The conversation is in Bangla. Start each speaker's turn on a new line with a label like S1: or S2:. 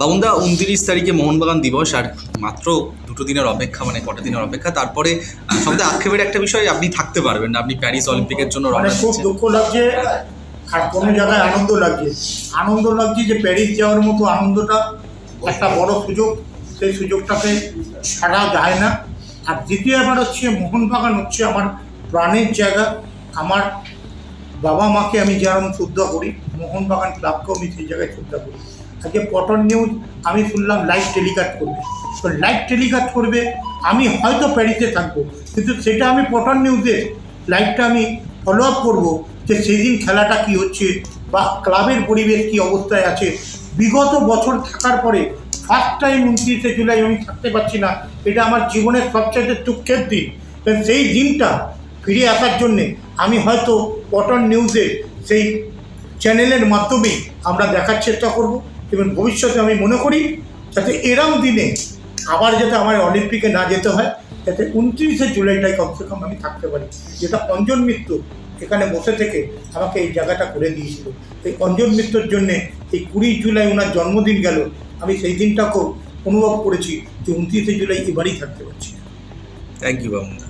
S1: বাবুন্দা উনত্রিশ তারিখে মোহনবাগান দিবস আর মাত্র দুটো দিনের অপেক্ষা মানে কটা দিনের অপেক্ষা তারপরে সবথেকে আক্ষেপের একটা বিষয় আপনি থাকতে পারবেন না আপনি প্যারিস অলিম্পিকের জন্য
S2: মানে
S1: রওনা
S2: খুব দুঃখ লাগছে আর কোনো জায়গায় আনন্দ লাগছে। আনন্দ লাগছে যে প্যারিস যাওয়ার মতো আনন্দটা একটা বড় সুযোগ সেই সুযোগটাকে ছাড়া যায় না। আর দ্বিতীয় ব্যাপার হচ্ছে মোহনবাগান হচ্ছে আমার প্রাণের জায়গা আমার বাবা মাকে আমি যেরকম শ্রদ্ধা করি, মোহনবাগান ক্লাবকেও আমি সেই জায়গায় শ্রদ্ধা করি। আজকে পটন নিউজ আমি শুনলাম লাইভ টেলিকাস্ট করবে। তো লাইভ টেলিকাস্ট করবে, আমি হয়তো প্যারিসে থাকব। কিন্তু সেটা আমি পটন নিউজে লাইভটা আমি ফলো আপ করব যে সেই দিন খেলাটা কি হচ্ছে বা ক্লাবের পরিবেশ কি অবস্থায় আছে। বিগত বছর থাকার পরে ফার্স্ট টাইম উনত্রিশে জুলাই আমি থাকতে পারছি না। এটা আমার জীবনের সবচেয়ে দুঃখের দিন। সেই দিনটা ফিরে আসার জন্যে আমি হয়তো পটন নিউজে সেই চ্যানেলের মাধ্যমে আমরা দেখার চেষ্টা করব এবং ভবিষ্যতে আমি মনে করি যাতে এরম দিনে আবার যাতে আমার অলিম্পিকে না যেতে হয়, যাতে উনত্রিশে জুলাইটাই কমসে কম আমি থাকতে পারি। যেটা অঞ্জন মিত্র এখানে বসে থেকে আমাকে এই জায়গাটা করে দিয়েছিল। এই অঞ্জন মিত্রর জন্যে এই কুড়ি জুলাই ওনার জন্মদিন গেল। আমি সেই দিনটাকেও অনুভব করেছি যে উনত্রিশে জুলাই এবারই থাকতে পারছি।
S1: Thank you বাবুন্দা